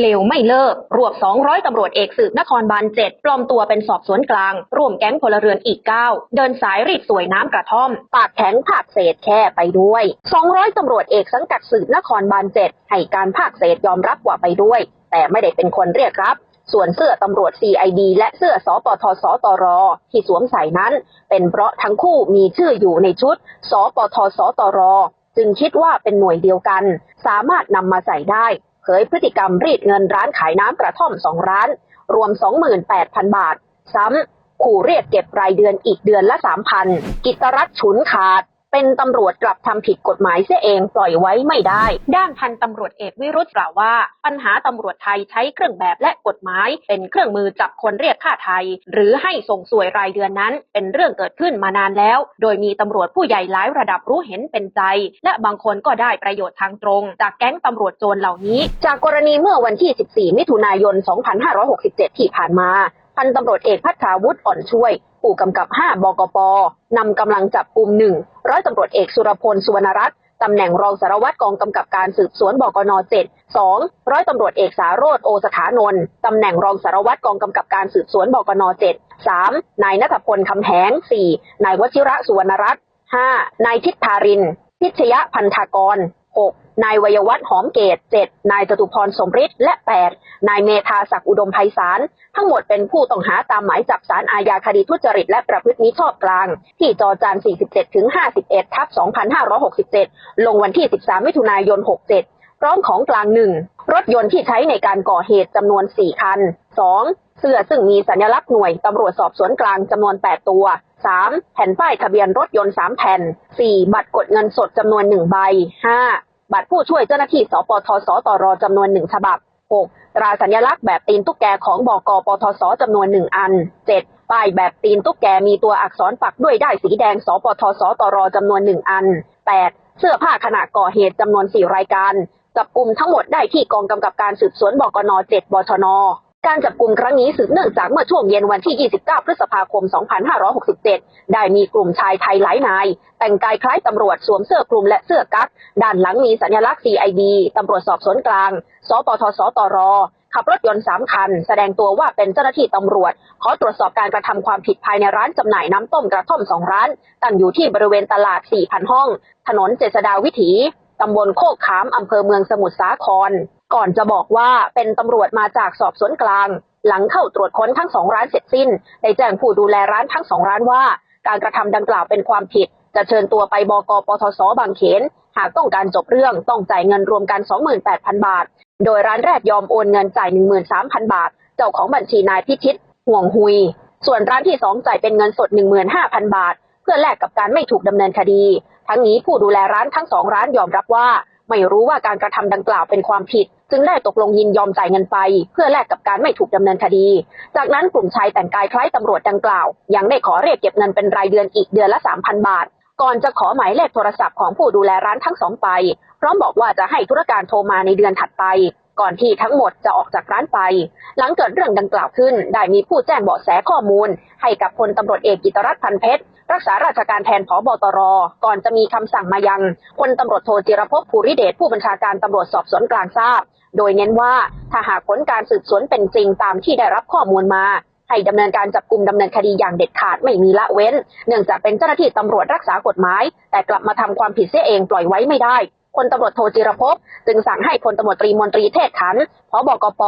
เลวไม่เลิก รวบ 200 ตำรวจเอกสืบนครบาล7ปลอมตัวเป็นสอบสวนกลาง ร่วมแก๊งพลเรือนอีก 9 เดินสายรีดสวยน้ำกระท่อม ปากแข็งภาคเศษแค่ไปด้วย 200 ตำรวจเอกสังกัดสืบนครบาล7ให้การภาคเศษยอมรับว่าไปด้วย แต่ไม่ได้เป็นคนเรียกรับส่วนเสื้อตำรวจ CID และเสื้อสปทสตร ที่สวมใส่นั้น เป็นเพราะทั้งคู่มีชื่ออยู่ในชุด สปทสตร จึงคิดว่าเป็นหน่วยเดียวกัน สามารถนำมาใส่ได้ เผยพฤติกรรมรีดเงินร้านขายน้ำกระท่อมสองร้าน รวม 28,000 บาท ซ้ำขู่เรียกเก็บรายเดือนอีกเดือนละ 3,000 กิตรัตฉุนขาด เป็นตำรวจกลับทำผิดกฎหมายเสียเองปล่อยไว้ไม่ได้ ด้านพันตำรวจเอกวิรุธกล่าวว่า ปัญหาตำรวจไทยใช้เครื่องแบบและกฎหมาย เป็นเครื่องมือจับคนเรียกค่าไทย หรือให้ส่งสวยรายเดือนนั้น เป็นเรื่องเกิดขึ้นมานานแล้ว โดยมีตำรวจผู้ใหญ่หลายระดับรู้เห็นเป็นใจ และบางคนก็ได้ประโยชน์ทางตรง จากแก๊งตำรวจโจรเหล่านี้ จากกรณีเมื่อวันที่ 14 มิถุนายน 2567 ที่ผ่านมาพันตำรวจเอกพัฒราวุฒิอ่อนช่วย ผู้กำกับ 5 บกปนำกำลังจับกลุ่มหนึ่ง ร้อยตำรวจเอกสุรพลสุวรรณรัตน์ตำแหน่งรองสารวัตรกองกำกับการสืบสวนบกน7 2 ร้อยตำรวจเอกสาโรธโอสถานนท์ตำแหน่งรองสารวัตรกองกำกับการสืบสวนบกน7 3 นายนัทพลคำแหง 4 นายวชิระสุวรรณรัตน์ 5 นายทิศทาริน พิชยพันธากร 6 นายวยวัฒน์หอมเกต7นายจตุพรสมฤทธิ์และ8นายเมธาศักดิ์อุดมไพศาลทั้งหมดเป็นผู้ต้องหาตามหมายจับสารอาญาคดีทุจริตและประพฤติมิชอบกลาง ที่จอจาน47ถึง51ทับ2567 ลงวันที่ 13 มิถุนายน 67 พร้อมของกลางหนึ่งรถยนต์ที่ใช้ในการก่อเหตุจำนวน 4 คัน 2. เสื้อซึ่งมีสัญลักษณ์หน่วยตำรวจสอบสวนกลางจำนวน 8 ตัว 3. แผ่นป้ายทะเบียนรถยนต์ 3 แผ่น 4. บัตรกดเงินสดจำนวน 1 ใบ 5. บัตรผู้ช่วยเจ้าหน้าที่สปทสตรจำนวน1ฉบับ 6. ตราสัญลักษณ์แบบตีนตุ๊กแกของบกปทสจำนวน1อัน 7. ป้ายแบบตีนตุ๊กแกมีตัวอักษรปักด้วยได้ายสีแดงสปทสตรจำนวน1อัน 8. เสื้อผ้าขณะก่อเหตุจำนวน 4 รายการจับกลุ่มทั้งหมดได้ที่กองกำกับการสืบสวนบกน 7 บชน การจับกลุ่มครั้งนี้สืบเนื่องจากเมื่อช่วงเย็นวันที่ 29 พฤษภาคม 2567 ได้มีกลุ่มชายไทยหลายนาย แต่งกายคล้ายตำรวจสวมเสื้อคลุมและเสื้อกั๊ก ด้านหลังมีสัญลักษณ์ CID ตำรวจสอบสวนกลาง สปทสตร ขับรถยนต์สามคัน แสดงตัวว่าเป็นเจ้าหน้าที่ตำรวจ ขอตรวจสอบการกระทำความผิดภายในร้านจำหน่ายน้ำต้มกระท่อมสองร้าน ตั้งอยู่ที่บริเวณตลาด 4,000 ห้อง ถนนเจษดาวิถีตำบลโคกขามอำเภอเมืองสมุทรสาคร ก่อนจะบอกว่าเป็นตำรวจมาจากสอบสวนกลาง หลังเข้าตรวจค้นทั้งสองร้านเสร็จสิ้นได้แจ้งผู้ดูแลร้านทั้งสองร้านว่า การกระทำดังกล่าวเป็นความผิด จะเชิญตัวไปบกปทศบางเขน หากต้องการจบเรื่องต้องจ่ายเงินรวมกัน 28,000 บาท โดยร้านแรกยอมโอนเงินจ่าย 13,000 บาท เจ้าของบัญชีนายพิชิตห่วงหุย ส่วนร้านที่สองจ่ายเป็นเงินสด 15,000 บาท เพื่อแลกกับการไม่ถูกดำเนินคดี ทั้งนี้ผู้ดูแลร้านทั้งสองร้านยอมรับว่า ไม่รู้ว่าการกระทำดังกล่าวเป็นความผิด จึงได้ตกลงยินยอมจ่ายเงินไป เพื่อแลกกับการไม่ถูกดำเนินคดี จากนั้นกลุ่มชายแต่งกายคล้ายตำรวจดังกล่าว ยังได้ขอเรียกเก็บเงินเป็นรายเดือนอีกเดือนละ 3,000 บาท ก่อนจะขอหมายเลขโทรศัพท์ของผู้ดูแลร้านทั้งสองไป พร้อมบอกว่าจะให้ธุรการโทรมาในเดือนถัดไปก่อนที่ทั้งหมดจะออกจากร้านไป หลังเกิดเรื่องดังกล่าวขึ้น ได้มีผู้แจ้งเบาะแสข้อมูล ให้กับพลตำรวจเอกกิตรัตน์พันเพชร รักษาราชการแทนผบตร ก่อนจะมีคำสั่งมายังพลตำรวจโทจิรภพภูริเดชผู้บัญชาการตำรวจสอบสวนกลางทราบ โดยเน้นว่าถ้าหากผลการสืบสวนเป็นจริงตามที่ได้รับข้อมูลมาให้ดำเนินการจับกลุ่มดำเนินคดีอย่างเด็ดขาดไม่มีละเว้น เนื่องจากเป็นเจ้าหน้าที่ตำรวจรักษากฎหมาย แต่กลับมาทำความผิดเสียเองปล่อยไว้ไม่ได้พลตำรวจโทจิรภพจึงสั่งให้พลตำรวจตรีมนตรีเทศขันธ์ผบกป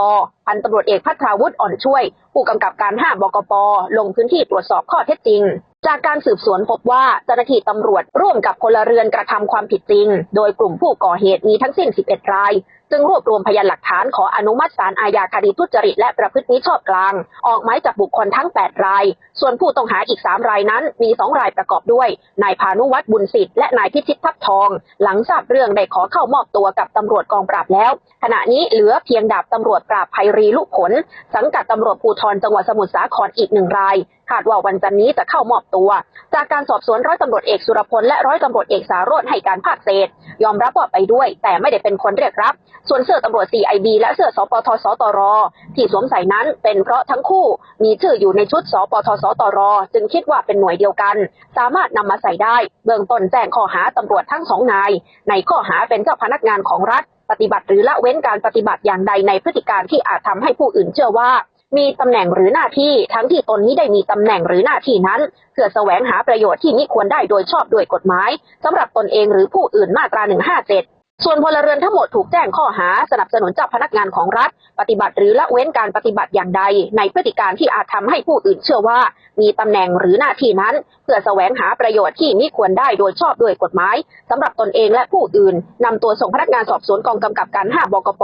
พันตำรวจเอกพัทราวุฒิอ่อนช่วย ผู้กำกับการ5บกปลงพื้นที่ตรวจสอบข้อเท็จจริง จากการสืบสวนพบว่าเจ้าหน้าที่ตำรวจร่วมกับพลเรือนกระทำความผิดจริง โดยกลุ่มผู้ก่อเหตุมีทั้งสิ้น 11 รายจึงรวบรวมพยานหลักฐานขออนุมัติศาลอาญาคดีทุจริตและประพฤติมิชอบกลาง ออกหมายจับบุคคลทั้ง 8 ราย ส่วนผู้ต้องหาอีก 3 รายนั้น มี 2 รายประกอบด้วย นายพานุวัฒน์บุญสิทธิ์และนายพิชิตทับทอง หลังทราบเรื่องได้ขอเข้ามอบตัวกับตำรวจกองปราบแล้ว ขณะนี้เหลือเพียงดาบตำรวจปราบภัยรีลุผล สังกัดตำรวจภูธรจังหวัดสมุทรสาครอีกหนึ่งรายคาดว่าวันจันนี้จะเข้ามอบตัว จากการสอบสวนร้อยตำรวจเอกสุรพลและร้อยตำรวจเอกสารโรธให้การภาคเศษ ยอมรับว่าไปด้วย แต่ไม่ได้เป็นคนเรียกรับส่วนเสื้อตำรวจ CID และเสื้อสปทสตร ที่สวมใส่นั้นเป็นเพราะทั้งคู่มีชื่ออยู่ในชุดสปทสตร จึงคิดว่าเป็นหน่วยเดียวกัน สามารถนำมาใส่ได้ เบื้องต้นแจ้งข้อหาตำรวจทั้งสองนาย ในข้อหาเป็นเจ้าพนักงานของรัฐ ปฏิบัติหรือละเว้นการปฏิบัติอย่างใดในพฤติการที่อาจทำให้ผู้อื่นเชื่อว่ามีตำแหน่งหรือหน้าที่ทั้งที่ตนนี้ได้มีตำแหน่งหรือหน้าที่นั้น เพื่อแสวงหาประโยชน์ที่มิควรได้โดยชอบด้วยกฎหมายสำหรับตนเองหรือผู้อื่นมาตรา 157 ส่วนพลเรือนทั้งหมดถูกแจ้งข้อหาสนับสนุนเจ้าพนักงานของรัฐ ปฏิบัติหรือละเว้นการปฏิบัติอย่างใด ในพฤติการที่อาจทำให้ผู้อื่นเชื่อว่า มีตำแหน่งหรือหน้าที่นั้น เพื่อแสวงหาประโยชน์ที่มิควรได้โดยชอบด้วยกฎหมายสำหรับตนเองและผู้อื่นนำตัวส่งพนักงานสอบสวนกองกำกับการ 5 บกป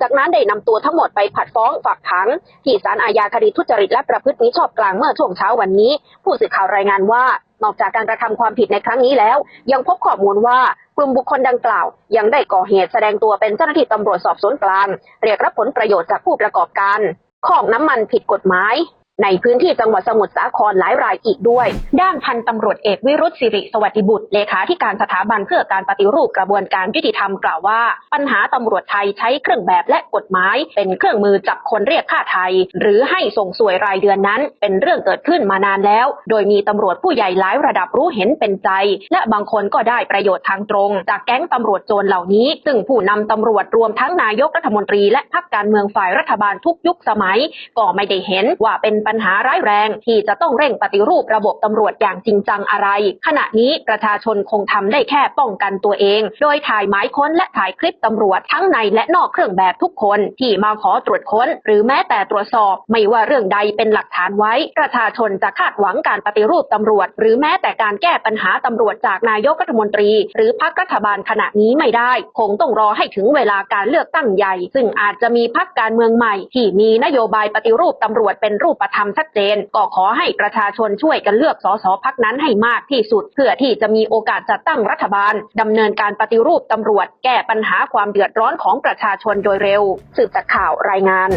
จากนั้นได้นำตัวทั้งหมดไปผัดฟ้องฝากขัง ที่ศาลอาญาคดีทุจริตและประพฤติมิชอบกลางเมื่อช่วงเช้าวันนี้ ผู้สื่อข่าวรายงานว่านอกจากการกระทำความผิดในครั้งนี้แล้ว ยังพบข้อมูลว่า กลุ่มบุคคลดังกล่าว ยังได้ก่อเหตุแสดงตัวเป็นเจ้าหน้าที่ตำรวจสอบสวนกลาง เรียกรับผลประโยชน์จากผู้ประกอบการ ของน้ำมันผิดกฎหมาย ในพื้นที่จังหวัดสมุทรสาครหลายรายอีกด้วย ด้านพันตำรวจเอกวิรุธสิริสวัสดิบุตรเลขาธิการสถาบันเพื่อการปฏิรูปกระบวนการยุติธรรมกล่าวว่า ปัญหาตำรวจไทยใช้เครื่องแบบและกฎหมาย เป็นเครื่องมือจับคนเรียกค่าไทย หรือให้ส่งสวยรายเดือนนั้น เป็นเรื่องเกิดขึ้นมานานแล้ว โดยมีตำรวจผู้ใหญ่หลายระดับรู้เห็นเป็นใจ และบางคนก็ได้ประโยชน์ทางตรง จากแก๊งตำรวจโจรเหล่านี้ ซึ่งผู้นำตำรวจรวมทั้งนายกรัฐมนตรีและพรรคการเมืองฝ่ายรัฐบาลทุกยุคสมัย ก็ไม่ได้เห็นว่าเป็นปัญหาร้ายแรง ที่จะต้องเร่งปฏิรูประบบตำรวจอย่างจริงจังอะไร ขณะนี้ประชาชนคงทำได้แค่ป้องกันตัวเอง โดยถ่ายหมายค้นและถ่ายคลิปตำรวจทั้งในและนอกเครื่องแบบทุกคนที่มาขอตรวจค้น หรือแม้แต่ตรวจสอบ ไม่ว่าเรื่องใดเป็นหลักฐานไว้ ประชาชนจะคาดหวังการปฏิรูปตำรวจ หรือแม้แต่การแก้ปัญหาตำรวจจากนายกรัฐมนตรี หรือพรรครัฐบาลขณะนี้ไม่ได้ คงต้องรอให้ถึงเวลาการเลือกตั้งใหญ่ ซึ่งอาจจะมีพรรคการเมืองใหม่ ที่มีนโยบายปฏิรูปตำรวจเป็นรูปธรรมชัดเจน ก็ขอให้ประชาชนช่วยกันเลือกสสพักนั้นให้มากที่สุด เพื่อที่จะมีโอกาสจัดตั้งรัฐบาลดำเนินการปฏิรูปตำรวจ แก้ปัญหาความเดือดร้อนของประชาชนโดยเร็ว สืบจากข่าวรายงาน